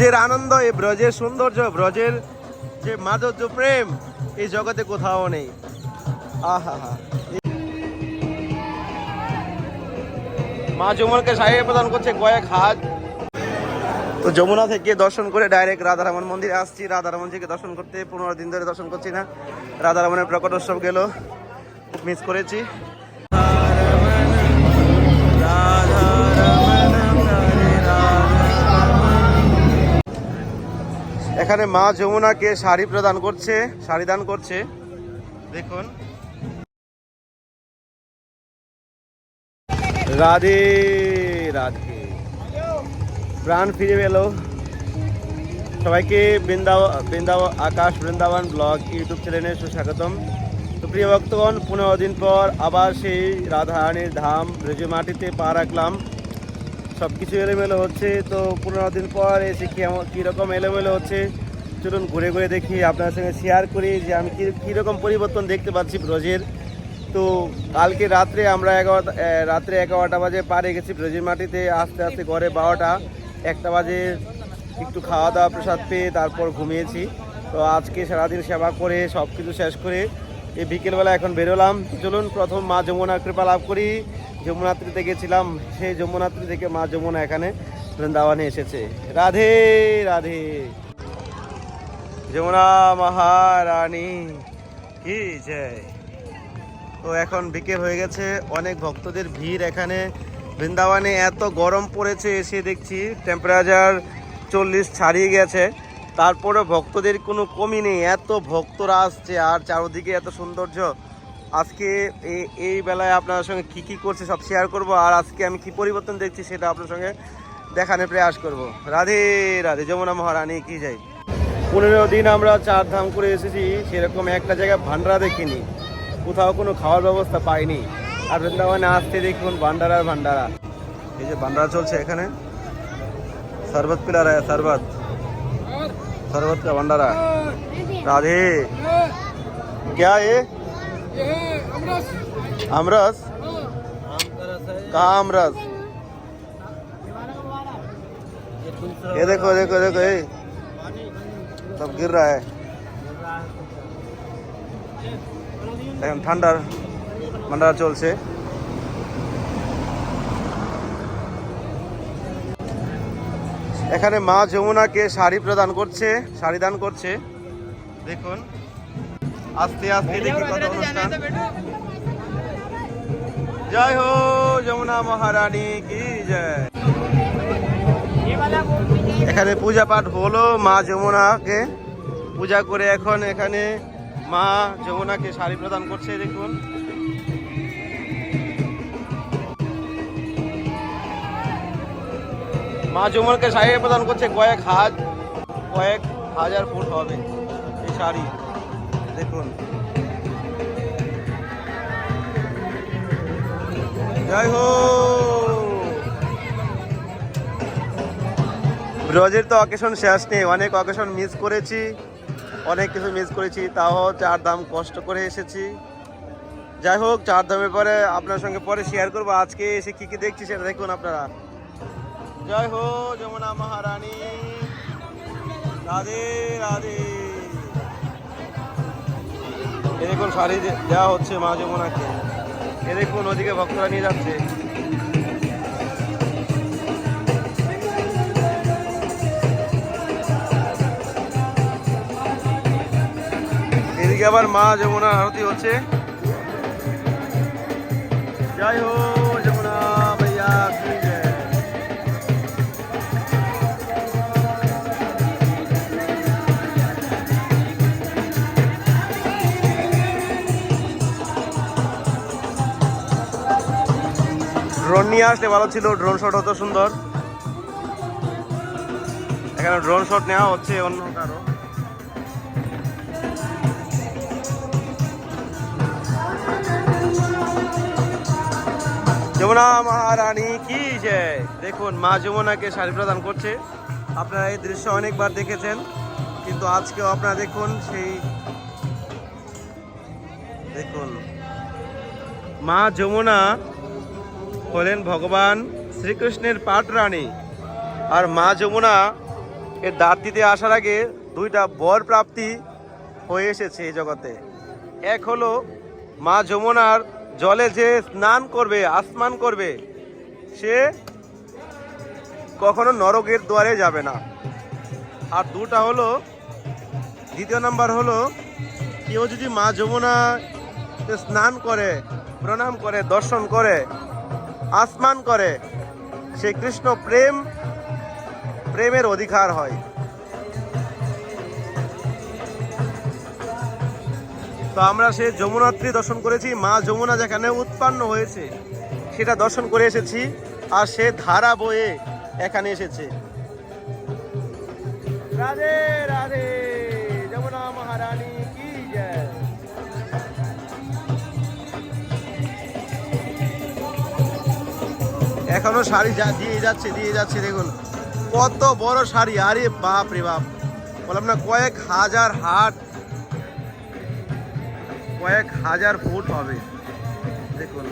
ব্রজের আনন্দ, এই ব্রজের সৌন্দর্য, ব্রজের যে মাধুর্য, প্রেম, এই জগতে কোথাও নেই। আহা হা মা যমুনাকে সাহিত্য প্রদান করছে কয়েক হাত। তো যমুনা থেকে দর্শন করে ডাইরেক্ট রাধারমন মন্দিরে আসছি। রাধারমনজিকে দর্শন করতে পনেরো দিন ধরে দর্শন করছি না। রাধারমনের প্রকট উৎসব গেল। মিস করেছি। এখানে মা যমুনাকে শাড়ি প্রদান করছে, শাড়ি দান করছে। দেখুন। রাধে রাধে। প্রাণ ফিরে পেল। সবাইকে বৃন্দাব বৃন্দাব, আকাশ বৃন্দাবন ব্লগ ইউটিউব চ্যানেলে সুস্বাগতম। তো প্রিয় ভক্তগণ, পনেরো দিন পর আবার সেই রাধারানীর ধাম ব্রজ মাটিতে পা রাখলাম। সব কিছু এলোমেলো হচ্ছে। তো পনেরো দিন পর এসে কীরকম এলোমেলো হচ্ছে, চলুন ঘুরে ঘুরে দেখি আপনার সঙ্গে শেয়ার করি যে আমি কী কীরকম পরিবর্তন দেখতে পাচ্ছি ব্রজের। তো কালকে রাত্রে আমরা এগারোটা রাত্রে এগারোটা বাজে পারে গেছি ব্রজের মাটিতে। আস্তে আস্তে ঘরে বারোটা, একটা বাজে একটু খাওয়া দাওয়া প্রসাদ পেয়ে তারপর ঘুমিয়েছি। তো আজকে সারাদিন সেবা করে সব কিছু শেষ করে এই বিকেলবেলা এখন বেরোলাম। চলুন প্রথম মা যমুনার কৃপা লাভ করি। যমুনাত্রীতে গেছিলাম, সেই যমুনাত্রী থেকে মা যমুনা এখানে বৃন্দাবনে এসেছে। রাধে রাধে। যমুনা মহারানী, কি তো এখন বিকেল হয়ে গেছে, অনেক ভক্তদের ভিড় এখানে। বৃন্দাবনে এত গরম পড়েছে, এসে দেখছি টেম্পারেচার চল্লিশ ছাড়িয়ে গেছে। তারপরে ভক্তদের কোনো কমই নেই, এত ভক্তরা আসছে, আর চারদিকে এত সৌন্দর্য। আজকে এই এই বেলায় আপনার সঙ্গে কি কি করছে সব শেয়ার করব আর আজকে আমি কি পরিবর্তন দেখছি সেটা আপনার সঙ্গে দেখানোর প্রয়াস করব রাধে রাধে যমুনা মহারানী কি যাই পনেরো দিন আমরা চার ধাম করে এসেছি সেরকম একটা জায়গায় ভান্ডারা দেখিনি কোথাও কোনো খাওয়ার ব্যবস্থা পাইনি আর বৃন্দাবনে আসতে দেখুন ভান্ডারার ভান্ডারা এই যে ভান্ডারা চলছে এখানে শরবত পিলা রা শরবত শরবত का भंडारा राधे क्या ये आमरस कहाँ आमरस ये देखो देखो देखो ये सब गिर रहा है এখন ঠান্ডার ভান্ডারা চলছে এখানে মা যমুনাকে শাড়ি প্রদান করছে শাড়ি দান করছে দেখুন আস্তে আস্তে দেখি কত অনুষ্ঠান জয় হো, যমুনা মহারানী, কি জয়। এখানে পূজা পাঠ হলো মা যমুনাকে। পূজা করে এখন এখানে মা যমুনাকে শাড়ি প্রদান করছে, দেখুন। মা যমুনাকে শাড়ি প্রদান করছে, কয়েক হাত কয়েক হাজার ফুট হবে এই শাড়ি। দেখুন। জয় হো। ব্রজের তো অকেশন শেষ নেই, অনেক অকেশন মিস করেছি, অনেক কিছু মিস করেছি, তাও চার দাম কষ্ট করে এসেছি। যাই হোক, চার দামের পরে আপনার সঙ্গে পরে শেয়ার করব, আজকে এসে কি কি দেখছি সেটা দেখুন আপনারা। জয় হো, যমুনা মহারানী। রাধে রাধে। এ দেখুন শাড়ি দেওয়া হচ্ছে মা যমুনাকে। এ দেখুন ওদিকে ভক্তরা নিয়ে যাচ্ছে। এদিকে আবার মা যমুনার আরতি হচ্ছে। যাই হো ড্রোন নিয়ে আসলে ভালো ছিল ড্রোন শট হতো সুন্দর। এখানে ড্রোন শট নেওয়া হচ্ছে অন্য কারও। যমুনা মহারানী, কি জয় দেখুন, মা যমুনাকে শাড়ি প্রদান করছে। আপনারা এই দৃশ্য অনেকবার দেখেছেন, কিন্তু আজকেও আপনারা দেখুন সেই দেখুন। মা যমুনা হলেন ভগবান শ্রীকৃষ্ণের পাট রানী আর মা যমুনা এর দ্বারটিতে আসার আগে দুইটা বর প্রাপ্তি হয়ে এসেছে এই জগতে। এক হলো মা যমুনার জলে যে স্নান করবে আসমান করবে, সে কখনো নরকের দুয়ারে যাবে না। আর দুটা হলো, দ্বিতীয় নাম্বার হলো, কেউ যদি মা যমুনা স্নান করে, প্রণাম করে, দর্শন করে আসমান করে, সে কৃষ্ণ প্রেম, প্রেমের অধিকার হয়। তো আমরা সে যমুনাত্রী দর্শন করেছি, মা যমুনা যেখানে উৎপন্ন হয়েছে, সেটা দর্শন করে এসেছি, আর সে ধারা বয়ে এখানে এসেছে। রাধে রাধে, যমুনা মহারানী। এখনও শাড়ি যা দিয়ে যাচ্ছে দিয়ে যাচ্ছে, দেখুন। কত বড় শাড়ি, আরে বাপ রে বাপ। বললাম না, কয়েক হাজার হাট, কয়েক হাজার ফুট হবে। দেখুন।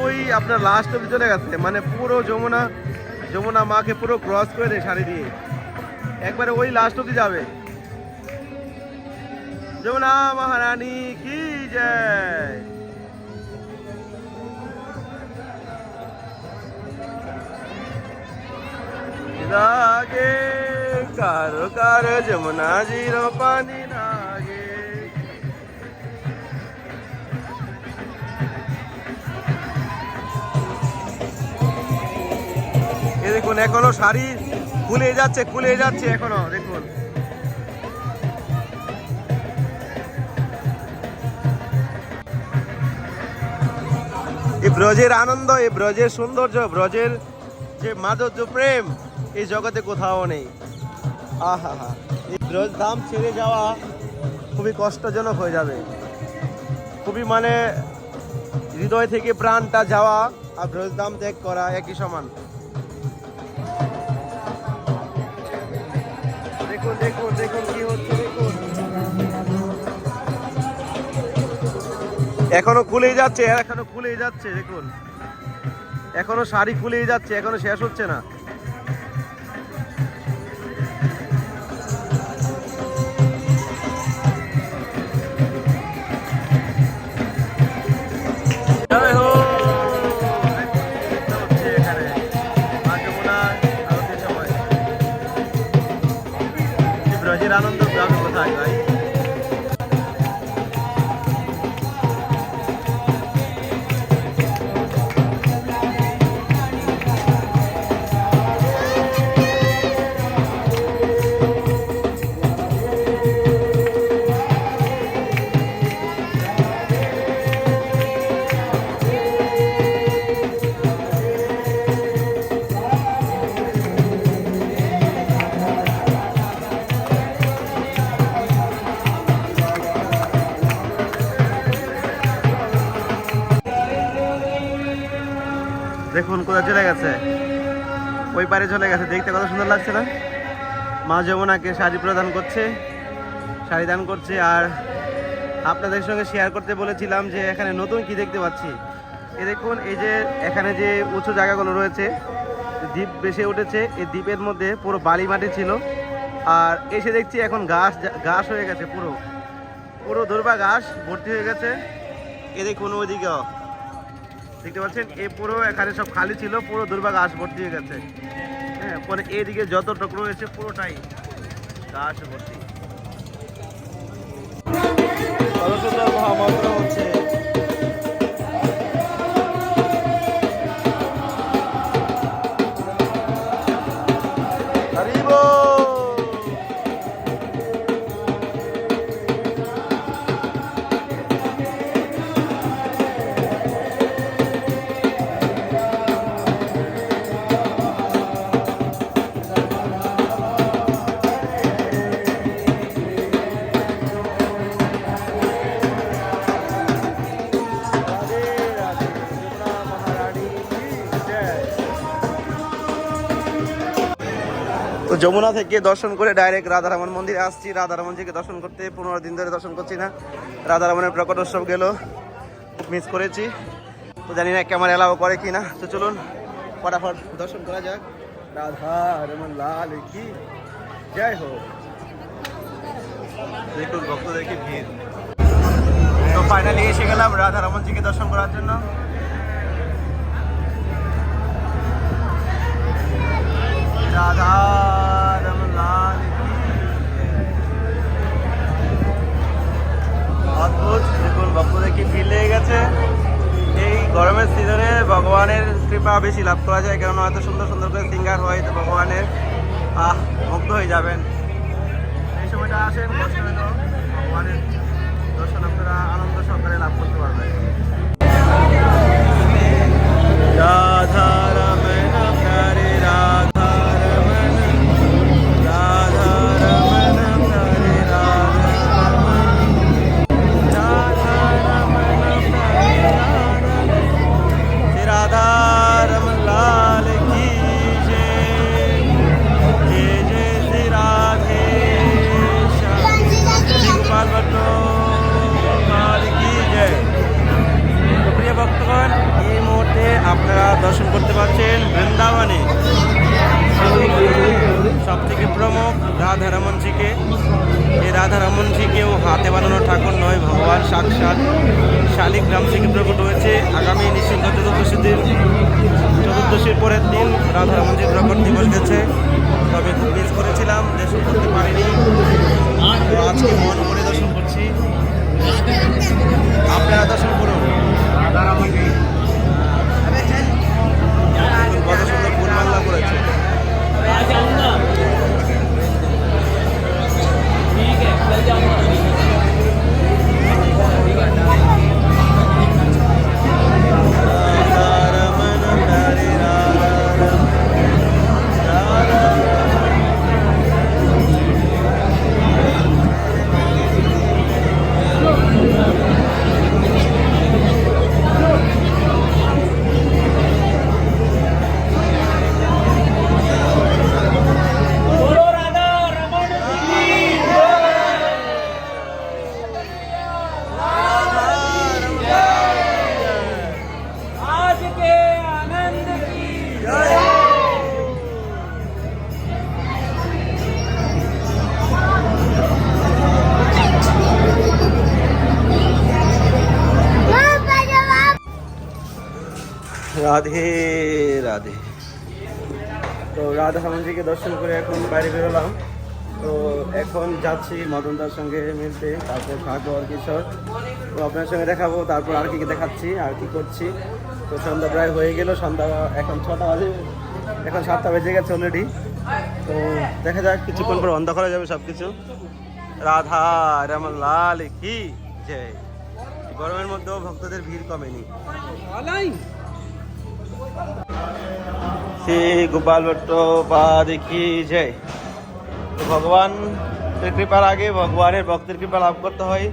ওই আপনার লাস্ট অব্দি চলে গেছে মানে পুরো যমুনা যমুনা মাকে পুরো ক্রস করে দেয় শাড়ি দিয়ে। একবারে ওই লাস্ট অব্দি যাবে। যমুনা মহারানী, কি জয়? লাগে, কারও কারও যমুনা জিরো পানি লাগে। এ দেখুন, এখনও শাড়ি খুলে যাচ্ছে খুলে যাচ্ছে এখনও, দেখুন। এই ব্রজের আনন্দ এই ব্রজের সৌন্দর্য, ব্রজের যে মাধুর্য, প্রেম। এই জগতে কোথাও নেই। আহা, হা। এই ব্রজ ধাম ছেড়ে যাওয়া খুবই কষ্টজনক হয়ে যাবে। খুবই মানে হৃদয় থেকে প্রাণটা যাওয়া আর ব্রজ ধাম ত্যাগ করা একই সমান। দেখুন দেখুন দেখুন কি হচ্ছে, দেখুন। এখনও খুলেই যাচ্ছে, এখনও খুলেই যাচ্ছে, দেখুন। এখনও শাড়ি খুলেই যাচ্ছে, এখনও শেষ হচ্ছে না। চলে গেছে। দেখতে কত সুন্দর লাগছে না? মা যমুনাকে শাড়ি প্রদান করছে, শাড়ি দান করছে, আর আপনাদের সঙ্গে শেয়ার করতে বলেছিলাম যে এখানে নতুন কি দেখতে পাচ্ছি? এ দেখুন, এই যে এখানে যে উঁচু জায়গাগুলো রয়েছে, দ্বীপ বেসে উঠেছে, এই দ্বীপের মধ্যে পুরো বালি মাটি ছিল, আর এসে দেখছি এখন ঘাস ঘাস হয়ে গেছে পুরো। পুরো দুর্বা ঘাস ভর্তি হয়ে গেছে। এ দেখুন ওইদিকেও দেখতে পাচ্ছেন এই পুরো এখানে সব খালি ছিল, পুরো দুর্বা ঘাস ভর্তি হয়ে গেছে। হ্যাঁ পরে এদিকে যত টুকরো হয়েছে পুরোটাই গাছ ভর্তি হচ্ছে যমুনা থেকে দর্শন করে ডাইরেক্ট রাধারমন মন্দিরে আসছি। রাধারমনজিকে দর্শন করতে পনেরো দিন ধরে দর্শন করছি না। রাধারমনের প্রকট উৎসব গেল। মিস করেছি। তো জানি না ক্যামেরা এলাও করে কি না তো চলুন, ফটাফট দর্শন করা যাক। রাধা রমন লাল কি? জয় হো দেখুন ভক্তদের কি ভিড়। তো ফাইনালি এসে গেলাম রাধা রমনজিকে দর্শন করার জন্য। রাধা অদ্ভুত দেখুন ভক্তদের কি ভিড় লেগে গেছে? এই গরমের সিজনে ভগবানের কৃপা বেশি লাভ করা যায়, কেননা এত সুন্দর সুন্দর করে সিঙ্গার হয়, তো ভগবানের, আহ, মুগ্ধ হয়ে যাবেন। এই সময়টা আসেন কষ্ট ভগবানের দর্শন আপনারা আনন্দ সহকারে লাভ করতে পারবেন। রাধা পরের দিন রাধা রমনজির প্রকট দিবস গেছে। তবে খুব মিস করেছিলাম দর্শন করতে পারিনি। আজকে মন করে দর্শন করছি। আপনারা দর্শন করুন। সুন্দর করেছে। রাধা রাধে রাধে। তো রাধা হামনজিকে দর্শন করে এখন বাইরে বেরোলাম। তো এখন যাচ্ছি মদনদার সঙ্গে মিলতে, তারপর থাকব আর কিশোর। তো আপনার সঙ্গে দেখাবো, তারপর আর কি কি দেখাচ্ছি, আর কি করছি। তো সন্ধ্যা প্রায় হয়ে গেল, সন্ধ্যা এখন ছটা বাজে, এখন সাতটা বেজে গেছে অলরেডি তো দেখা যাক কিছুক্ষণ পর অন্ধ করা যাবে সব কিছু রাধা রামন লাল, কি? জয়। গরমের মধ্যেও ভক্তদের ভিড় কমেনি। শ্রী গোপাল ভট্ট পা দেখি জয় তো ভগবান কৃপার আগে ভগবানের ভক্তের কৃপা লাভ করতে হয়।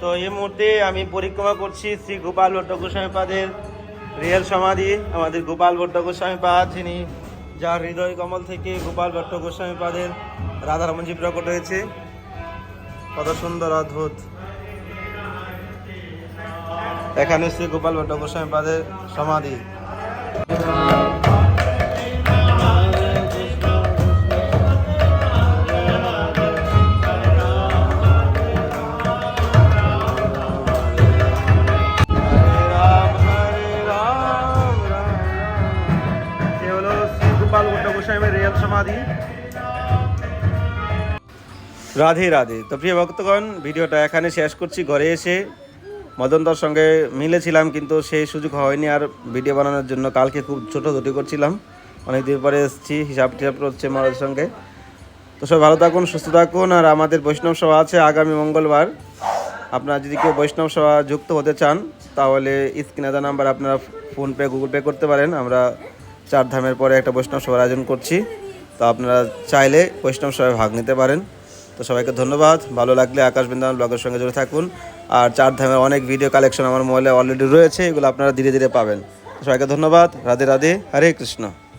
তো এই মুহূর্তে আমি পরিক্রমা করছি শ্রী গোপাল ভট্ট গোস্বামী পাদের রিয়েল সমাধি, আমাদের গোপাল ভট্ট গোস্বামী পাদ যিনি যার হৃদয় কমল থেকে গোপাল ভট্ট গোস্বামী পাদের রাধারমনজি প্রকট হয়েছে। কত সুন্দর, অদ্ভুত। এখানে শ্রী গোপাল ভট্ট গোস্বামী পাদের সমাধি। সমাধি। রাধে রাধে। তো প্রিয় ভক্তগণ ভিডিওটা এখানে শেষ করছি। ঘরে এসে মদনদার সঙ্গে মিলেছিলাম, কিন্তু সেই সুযোগ হয়নি আর ভিডিও বানানোর জন্য। কালকে খুব ছোটো দুটি করছিলাম। অনেকদিন পরে এসেছি, হিসাব টিসাব করছে মার সঙ্গে। তো সবাই ভালো থাকুন, সুস্থ থাকুন। আর আমাদের বৈষ্ণব সভা আছে আগামী মঙ্গলবার। আপনারা যদি কেউ বৈষ্ণব সভা যুক্ত হতে চান, তাহলে স্ক্রিনে দেওয়া নাম্বার আপনারা ফোনপে গুগল পে করতে পারেন। আমরা চার ধামের পরে একটা বৈষ্ণব সভার আয়োজন করছি। তো আপনারা চাইলে বৈষ্ণব সভায় ভাগ নিতে পারেন। তো সবাইকে ধন্যবাদ। ভালো লাগলে আকাশ বৃন্দাবন ব্লগের সঙ্গে জুড়ে থাকুন। আর চার ধামের অনেক ভিডিও কালেকশন আমার মোবাইলে অলরেডি রয়েছে, এগুলো আপনারা ধীরে ধীরে পাবেন। সবাইকে ধন্যবাদ। রাধে রাধে। হরে কৃষ্ণ।